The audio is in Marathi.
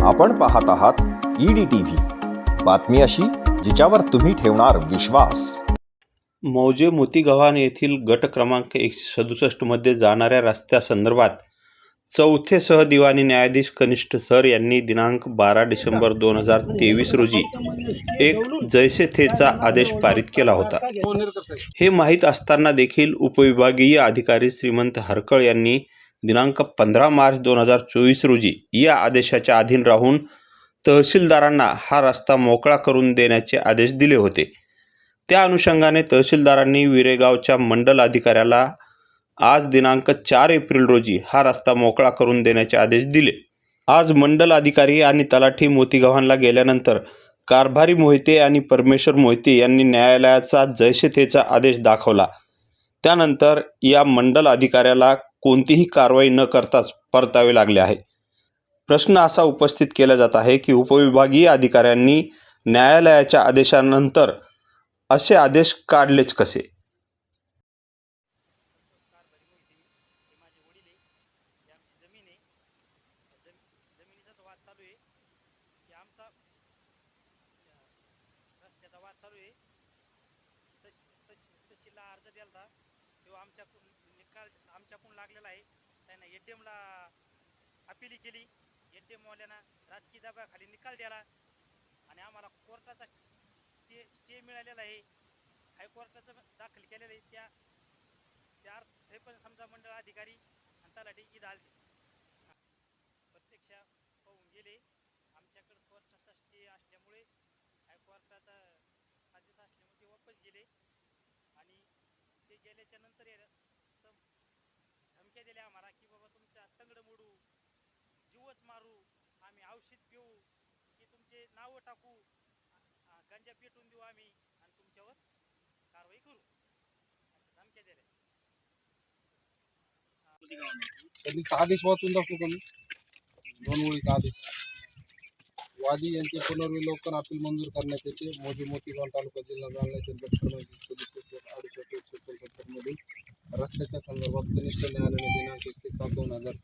आपण पाहत आहात ईडी टीव्ही बातमी अशी जिच्यावर तुम्ही ठेवणार विश्वास. मौजे मोतीगव्हाण येथील गट क्रमांक एकशे सदुसष्टमध्ये जाणाऱ्या रस्त्यासंदर्भात चौथे सहदिवानी न्यायाधीश कनिष्ठ सर यांनी दिनांक बारा डिसेंबर दोन हजार तेवीस रोजी एक जैसे थेचा आदेश पारित केला होता. हे माहीत असताना देखील उपविभागीय अधिकारी श्रीमंत हरकळ यांनी दिनांक पंधरा मार्च दोन हजार चोवीस रोजी या आदेशाच्या अधीन राहून तहसीलदारांना हा रस्ता मोकळा करून देण्याचे आदेश दिले होते. त्या अनुषंगाने तहसीलदारांनी विरेगावच्या मंडल अधिकाऱ्याला आज दिनांक चार एप्रिल रोजी हा रस्ता मोकळा करून देण्याचे आदेश दिले. आज मंडल अधिकारी आणि तलाठी मोतीगव्हाणला गेल्यानंतर कारभारी मोहिते आणि परमेश्वर मोहिते यांनी न्यायालयाचा जयशेथेचा आदेश दाखवला. त्यानंतर या मंडल अधिकाऱ्याला कोणतीही कारवाई न करताच परतावे लागले आहे प्रश्न असा उपस्थित केला जात आहे की उपविभागीय अधिकाऱ्यांनी न्यायालयाच्या आदेशानंतर असे आदेश काढलेच कसे? कारभारी वाद चालू आहे. तशी तशी तशीला अर्ज दिला होता तो काल आमच्याकडून लागलेला आहे. त्यांना ए टी एमला अपिली केली. ए टी एमवाल्यानं राजकीय दबाखाली निकाल दिला आणि आम्हाला कोर्टाचा स्टे स्टे मिळालेला आहे हायकोर्टाचं दाखल केलेलं आहे त्या त्या त्रेपन्न समजा मंडळ अधिकारी आणि तलाठी इथं आलते. प्रत्यक्ष पाहून गेले. आमच्याकडे कोर्टाचा स्टे असल्यामुळे हायकोर्टाचा आदेश असल्यामुळे ते वापस गेले. आणि ते गेल्याच्यानंतर धमक्या दिल्या आम्हाला की बाबा तुमच्या तंगड मोडू जीवच मारू आम्ही औषध पिऊ की तुमचे नावं टाकू गंजा गांजा पेटून देऊ आम्ही आणि तुमच्यावर कारवाई करू. अशा धमक्या दिल्या. आदेश वाचून दाखवू का मी? दोन ओळीचा आदेश. वादी यांचे पुनर्विलोकन अपील मंजूर करण्यात येते. मोदी मोतीगाव तालुका जिल्हा जालना येथील गट क्रमांक सदुसष्ट अडुसष्ट एकशे चौसष्ट मधील रस्त्याच्या संदर्भात कनिष्ठ न्यायालयाने दिनांक एकतीस सात दोन हजार